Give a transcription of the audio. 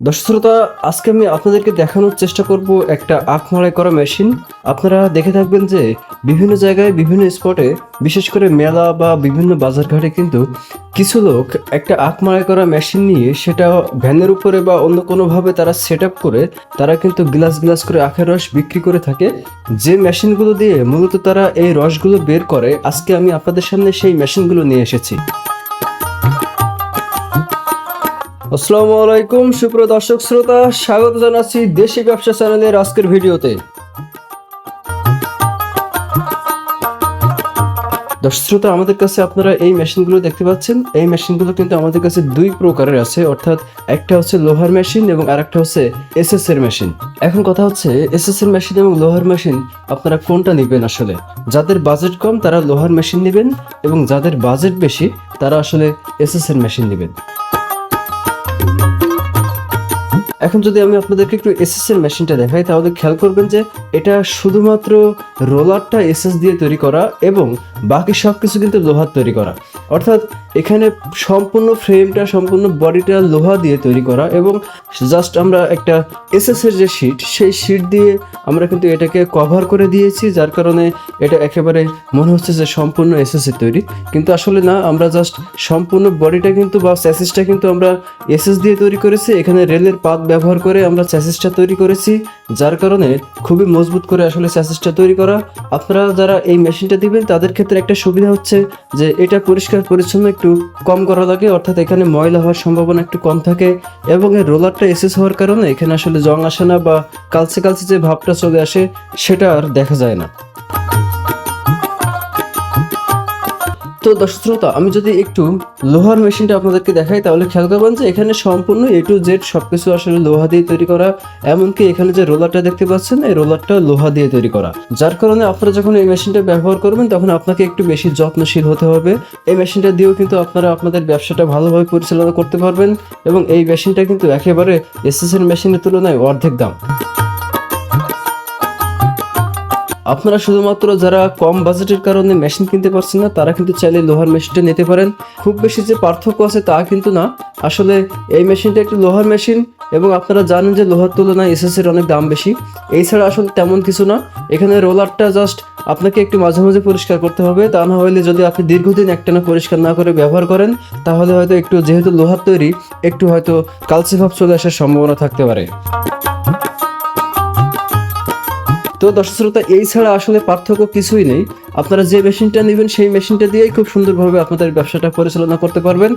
দর্শক শ্রোতা, আজকে আমি আপনাদেরকে দেখানোর চেষ্টা করব একটা আখ মারাই করা মেশিন। আপনারা দেখে থাকবেন যে বিভিন্ন জায়গায়, বিভিন্ন স্পটে, বিশেষ করে মেলা বা বিভিন্ন বাজারঘাটে কিন্তু কিছু লোক একটা আখ মারাই করা মেশিন নিয়ে সেটা ভ্যানের উপরে বা অন্য কোনোভাবে তারা সেট করে, তারা কিন্তু গ্লাস গ্লাস করে আখের রস বিক্রি করে থাকে। যে মেশিনগুলো দিয়ে মূলত তারা এই রসগুলো বের করে, আজকে আমি আপনাদের সামনে সেই মেশিনগুলো নিয়ে এসেছি। আসসালামু আলাইকুম, সুপ্রিয় দর্শক শ্রোতা, স্বাগত জানাচ্ছি দেশি ব্যবসা চ্যানেলের আজকের ভিডিওতে। দর্শক শ্রোতা, আমাদের কাছে আপনারা এই মেশিনগুলো দেখতে পাচ্ছেন। এই মেশিনগুলো কিন্তু আমাদের কাছে দুই প্রকারের আছে, অর্থাৎ একটা হচ্ছে লোহার মেশিন এবং আরেকটা হচ্ছে এসএস এর মেশিন। এখন কথা হচ্ছে এসএস এর মেশিন এবং লোহার মেশিন আপনারা কোনটা নেবেন আসলে? যাদের বাজেট কম, তারা লোহার মেশিন নেবেন এবং যাদের বাজেট বেশি, তারা আসলে এসএস এর মেশিন নেবেন। এখন যদি আমি আপনাদেরকে একটু এসএস এর মেশিনটা দেখাই, তাহলে খেয়াল করবেন যে এটা শুধুমাত্র রোলারটা এসএস দিয়ে তৈরি করা এবং বাকি সব কিছু কিন্তু লোহার তৈরি করা। অর্থাৎ এখানে সম্পূর্ণ ফ্রেমটা সম্পূর্ণ বডিটা লোহা দিয়ে তৈরি করা এবং জাস্ট আমরা একটা এসএস এর যে শিট সেই শিট দিয়ে আমরা কিন্তু এটাকে কভার করে দিয়েছি, যার কারণে এটা একেবারে মনে হচ্ছে যে সম্পূর্ণ এসএস এর তৈরি। কিন্তু আসলে না, আমরা জাস্ট সম্পূর্ণ বডিটা কিন্তু বা স্যাসিসটা কিন্তু আমরা এসএস দিয়ে তৈরি করেছি। এখানে রেলের পাত ব্যবহার করে আমরা স্যাসিসটা তৈরি করেছি, যার কারণে খুবই মজবুত করে আসলে স্যাসিসটা তৈরি করা। আপনারা যারা এই মেশিনটা দিবেন, তাদের ক্ষেত্রে একটা সুবিধা হচ্ছে যে এটা পরিষ্কার পরিচ্ছন্ন একটু কম করা লাগে, অর্থাৎ এখানে ময়লা হওয়ার সম্ভাবনা একটু কম থাকে এবং এই রোলারটা এসেস হওয়ার কারণে এখানে আসলে জং আসে না বা কালচে কালচে যে ভাবটা চলে আসে সেটা আর দেখা যায় না। তো দর্শক শ্রোতা, আমি যদি একটু লোহার মেশিনটা আপনাদেরকে দেখাই, তাহলে খেয়াল করবেন যে এখানে সম্পূর্ণ এ টু জেড সবকিছু আসলে লোহা দিয়ে তৈরি করা, এমনকি এখানে যে রোলারটা দেখতে পাচ্ছেন, এই রোলারটা লোহা দিয়ে তৈরি করা। যার কারণে আপনারা যখন এই মেশিনটা ব্যবহার করবেন, তখন আপনাকে একটু বেশি যত্নশীল হতে হবে। এই মেশিনটা দিয়েও কিন্তু আপনারা আপনাদের ব্যবসাটা ভালোভাবে পরিচালনা করতে পারবেন এবং এই মেশিনটা কিন্তু একেবারে এসএস এর মেশিনের তুলনায় অর্ধেক দাম। আপনারা শুধুমাত্র যারা কম বাজেটের কারণে মেশিন কিনতে পারছেন না, তারা কিন্তু চাইলে লোহার মেশিনটা নিতে পারেন। খুব বেশি যে পার্থক্য আছে তা কিন্তু না। আসলে এই মেশিনটা একটি লোহার মেশিন এবং আপনারা জানেন যে লোহার তুলনায় এসএস এর অনেক দাম বেশি। এই ছাড়া আসলে তেমন কিছু না। এখানে রোলারটা জাস্ট আপনাকে একটু মাঝে মাঝে পরিষ্কার করতে হবে। তা না হলে যদি আপনি দীর্ঘদিন একটানা পরিষ্কার না করে ব্যবহার করেন, তাহলে হয়তো একটু যেহেতু লোহার তৈরি, একটু হয়তো কালচে ভাব চলে আসার সম্ভাবনা থাকতে পারে। তো দর্শক শ্রোতা, এই ছাড়া আসলে পার্থক্য কিছুই নেই। আপনারা যে মেশিনটা নেবেন, সেই মেশিনটা দিয়েই খুব সুন্দরভাবে আপনাদের ব্যবসাটা পরিচালনা করতে পারবেন।